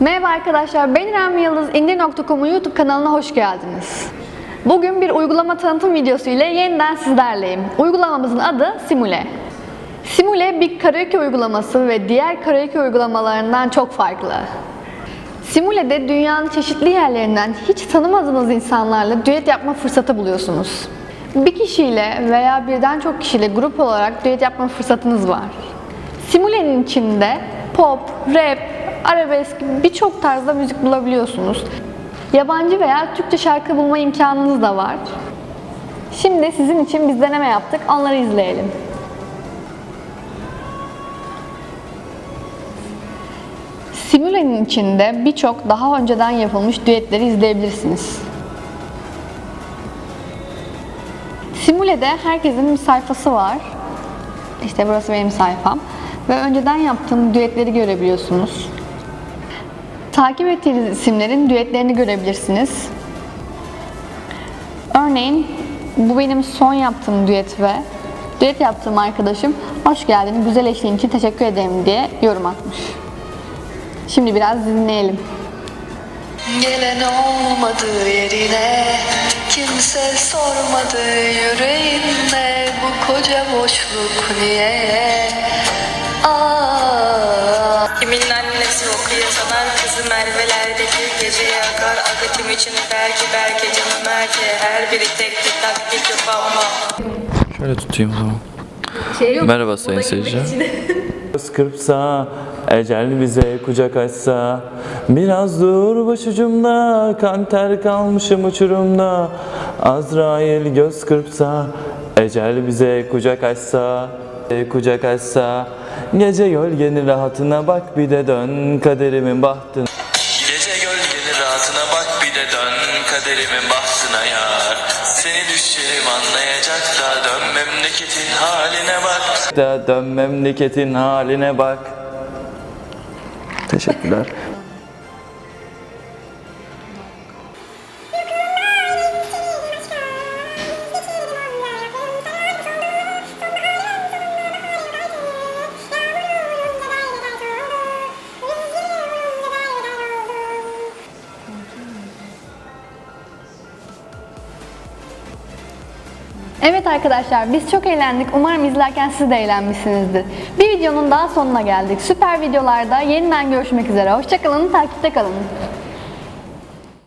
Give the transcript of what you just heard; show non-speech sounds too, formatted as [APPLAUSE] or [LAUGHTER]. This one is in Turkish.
Merhaba arkadaşlar, ben İrem Yıldız. İndir.com'un YouTube kanalına hoş geldiniz. Bugün bir uygulama tanıtım videosu ile yeniden sizlerleyim. Uygulamamızın adı Simule. Simule bir karaoke uygulaması ve diğer karaoke uygulamalarından çok farklı. Simule'de dünyanın çeşitli yerlerinden hiç tanımadığınız insanlarla düet yapma fırsatı buluyorsunuz. Bir kişiyle veya birden çok kişiyle grup olarak düet yapma fırsatınız var. Simule'nin içinde pop, rap, arabesk birçok tarzda müzik bulabiliyorsunuz. Yabancı veya Türkçe şarkı bulma imkanınız da var. Şimdi sizin için biz deneme yaptık, onları izleyelim. Simülenin içinde birçok daha önceden yapılmış düetleri izleyebilirsiniz. Simüle'de herkesin bir sayfası var. İşte burası benim sayfam. Ve önceden yaptığım düetleri görebiliyorsunuz. Takip ettiğiniz isimlerin düetlerini görebilirsiniz. Örneğin bu benim son yaptığım düet ve düet yaptığım arkadaşım hoş geldin, güzel eşliğin için teşekkür ederim diye yorum atmış. Şimdi biraz dinleyelim. Gelen olmadı yerine Kimse sormadı yüreğinde Bu koca boşluk niye Aa, Kimin annesi okuyor sanar kızı Merve'lerdeki gece yakar. Akıtım için? Belki belki canım erke Her biri tek bir taktik yok ama Şöyle tutayım o zaman. Şey yok, Merhaba sayın seyirciler. Göz [LAUGHS] kırpsa, ecel bize kucak açsa. Biraz dur başucumda, kan ter kalmışım uçurumda. Azrail göz kırpsa, ecel bize kucak açsa Kucak açsa Gece gölgenin rahatına bak bir de dön kaderimin bahtına. Gece gölgenin rahatına bak bir de dön kaderimin bahtına yar. Seni düşlerim anlayacak da dön memleketin haline bak. Da dön memleketin haline bak. Teşekkürler. Evet arkadaşlar biz çok eğlendik. Umarım izlerken siz de eğlenmişsinizdir. Bir videonun daha sonuna geldik. Süper videolarda yeniden görüşmek üzere. Hoşçakalın, takipte kalın.